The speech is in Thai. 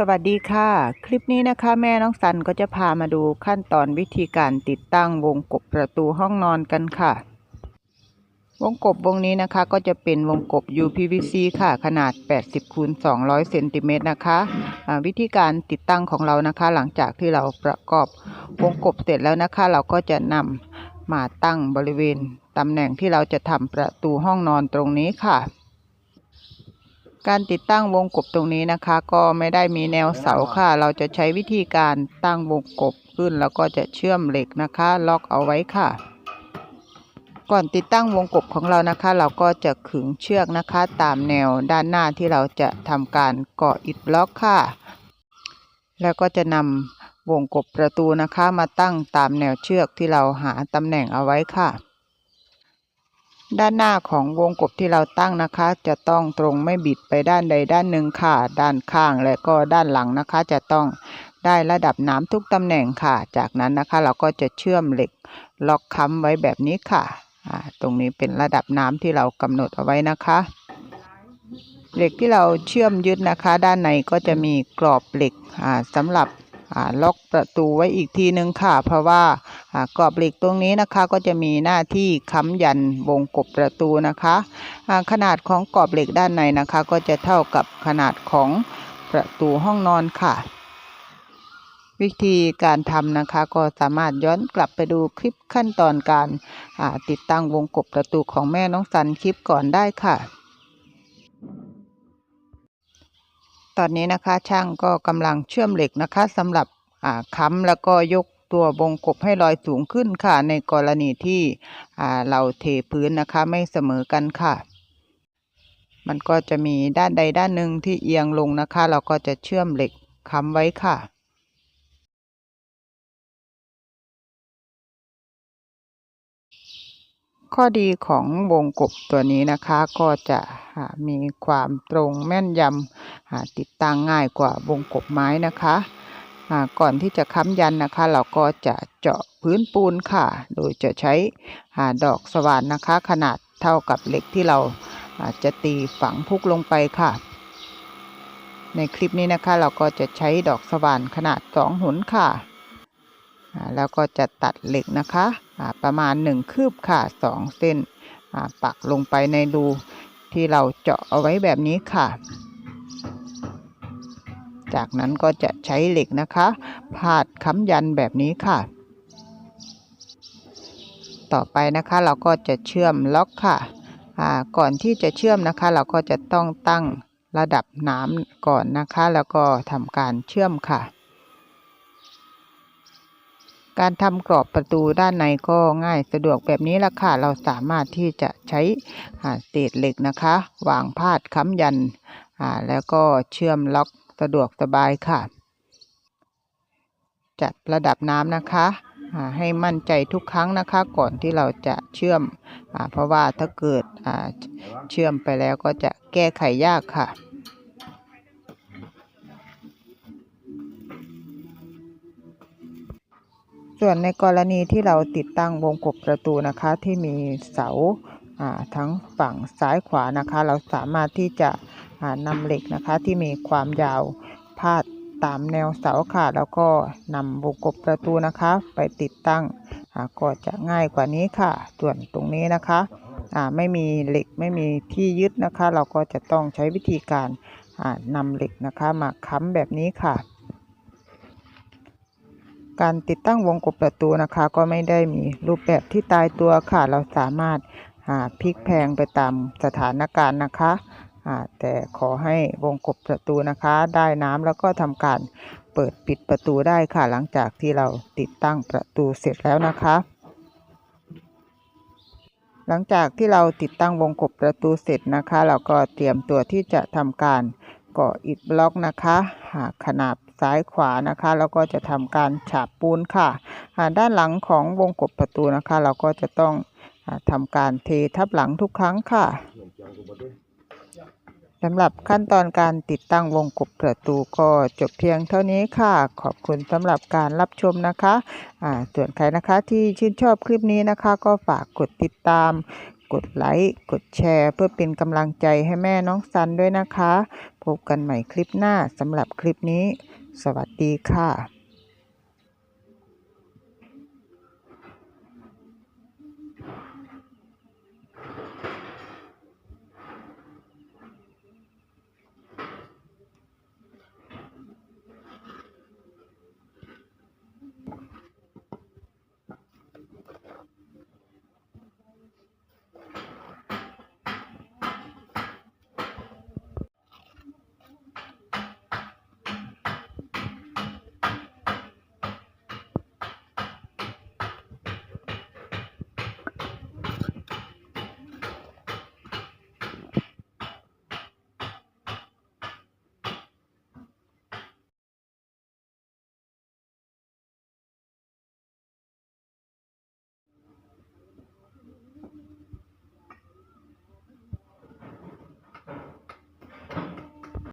สวัสดีค่ะ คลิปนี้นะคะแม่น้องสันก็จะพามาดูขั้นตอนวิธีการติดตั้งวงกบประตูห้องนอนกันค่ะ วงกบวงนี้นะคะก็จะเป็นวงกบ UPVC ค่ะ ขนาด 80คูณ200เซนติเมตรนะคะอ่าวิธีการติดตั้งของเรานะคะ หลังจากที่เราประกอบวงกบเสร็จแล้วนะคะ เราก็จะนำมาตั้งบริเวณตำแหน่งที่เราจะทำประตูห้องนอนตรงนี้ค่ะ การติดตั้งวงกบตรงนี้นะคะ ก็ไม่ได้มีแนวเสาค่ะ เราจะใช้วิธีการตั้งวงกบขึ้น แล้วก็จะเชื่อมเหล็กนะคะ ล็อกเอาไว้ค่ะ ก่อนติดตั้งวงกบของเรานะคะ เราก็จะขึงเชือกนะคะ ตามแนวด้านหน้าที่เราจะทำการเกาะอิฐบล็อกค่ะ แล้วก็จะนำวงกบประตูนะคะ มาตั้งตามแนวเชือกที่เราหาตำแหน่งเอาไว้ค่ะ ด้านหน้าของวงกบที่เราตั้งนะคะ จะต้องตรงไม่บิดไปด้านใดด้านหนึ่งค่ะ ด้านข้างและก็ด้านหลังนะคะ จะต้องได้ระดับน้ำทุกตำแหน่งค่ะ จากนั้นนะคะเราก็จะเชื่อมเหล็กล็อกค้ำไว้แบบนี้ค่ะ ตรงนี้เป็นระดับน้ำที่เรากำหนดเอาไว้นะคะ เหล็กที่เราเชื่อมยึดนะคะ ด้านในก็จะมีกรอบเหล็กอ่าสำหรับ ล็อกประตูไว้อีกทีนึงค่ะ เพราะว่ากรอบเหล็กตรงนี้นะคะก็จะมีหน้าที่ค้ำยันวงกบประตูนะคะขนาดของกรอบเหล็กด้านในนะคะ ก็จะเท่ากับขนาดของประตูห้องนอนค่ะ วิธีการทำนะคะ ก็สามารถย้อนกลับไปดูคลิปขั้นตอนการติดตั้งวงกบประตูของแม่น้องสันคลิปก่อนได้ค่ะ ตอนนี้นะคะช่างก็กำลังเชื่อมเหล็กนะคะสำหรับค้ำแล้วก็ยกตัววงกบให้ลอยสูงขึ้นค่ะ ในกรณีที่เราเทพื้นนะคะไม่เสมอกันค่ะ มันก็จะมีด้านใดด้านหนึ่งที่เอียงลงนะคะ เราก็จะเชื่อมเหล็กค้ำไว้ค่ะ ข้อดีของวงกบตัวนี้นะคะก็จะมีความตรงแม่นยำติดตั้งง่ายกว่าวงกบไม้นะคะก่อนที่จะค้ำยันนะคะ เราก็จะเจาะพื้นปูนค่ะ โดยจะใช้ดอกสว่านนะคะ ขนาดเท่ากับเหล็กที่เราจะตีฝังพุกลงไปค่ะ ในคลิปนี้นะคะเราก็จะใช้ดอกสว่านขนาดสองหุนค่ะ แล้วก็จะตัดเหล็กนะคะ ประมาณ 1 คืบค่ะ 2 เส้นปักลงไปในรูที่เราเจาะเอาไว้แบบนี้ค่ะ จากนั้นก็จะใช้เหล็กนะคะ พาดค้ำยันแบบนี้ค่ะ ต่อไปนะคะเราก็จะเชื่อมล็อกค่ะก่อนที่จะเชื่อมนะคะ เราก็จะต้องตั้งระดับน้ำก่อนนะคะ แล้วก็ทำการเชื่อมค่ะ การทำกรอบประตูด้านในก็ง่ายสะดวกแบบนี้ละค่ะ เราสามารถที่จะใช้เศษเหล็กนะคะ วางพาดค้ำยัน แล้วก็เชื่อมล็อกสะดวกสบายค่ะ จัดระดับน้ำนะคะให้มั่นใจทุกครั้งนะคะ ก่อนที่เราจะเชื่อมอเพราะว่าถ้าเกิดเชื่อมไปแล้วก็จะแก้ไขยากค่ะ ส่วนในกรณีที่เราติดตั้งวงกบประตูนะคะที่มีเสาทั้งฝั่งซ้ายขวานะคะ เราสามารถที่จะนำเหล็กนะคะที่มีความยาวพาดตามแนวเสาค่ะแล้วก็นำวงกบประตูนะคะ ไปติดตั้งก็จะง่ายกว่านี้ค่ะ ส่วนตรงนี้นะคะไม่มีเหล็กไม่มีที่ยึดนะคะ เราก็จะต้องใช้วิธีการนำเหล็กนะคะมาค้ำแบบนี้ค่ะ การติดตั้งวงกบประตูนะคะ ก็ไม่ได้มีรูปแบบที่ตายตัวค่ะ เราสามารถอ่าพลิกแพงไปตามสถานการณ์นะคะแต่ขอให้วงกบประตูนะคะ ได้น้ำแล้วก็ทำการเปิดปิดประตูได้ค่ะ หลังจากที่เราติดตั้งประตูเสร็จแล้วนะคะ หลังจากที่เราติดตั้งวงกบประตูเสร็จนะคะ เราก็เตรียมตัวที่จะทำการ ก่ออิฐบล็อกนะคะอ่าขนาบซ้ายขวานะคะ แล้วก็จะทำการฉาบปูนค่ะด้านหลังของวงกบประตูนะคะ เราก็จะต้องอาทำการเททับหลังทุกครั้งค่ะสำหรับขั้นตอนการติดตั้งวงกบประตูก็จบเพียงเท่านี้ค่ะ ขอบคุณสำหรับการรับชมนะคะส่วนใครนะคะที่ชื่นชอบคลิปนี้นะคะ ก็ฝากกดติดตาม กดไลค์ กดแชร์ เพื่อเป็นกำลังใจให้แม่น้องซันด้วยนะคะ พบกันใหม่คลิปหน้าสำหรับคลิปนี้ สวัสดีค่ะ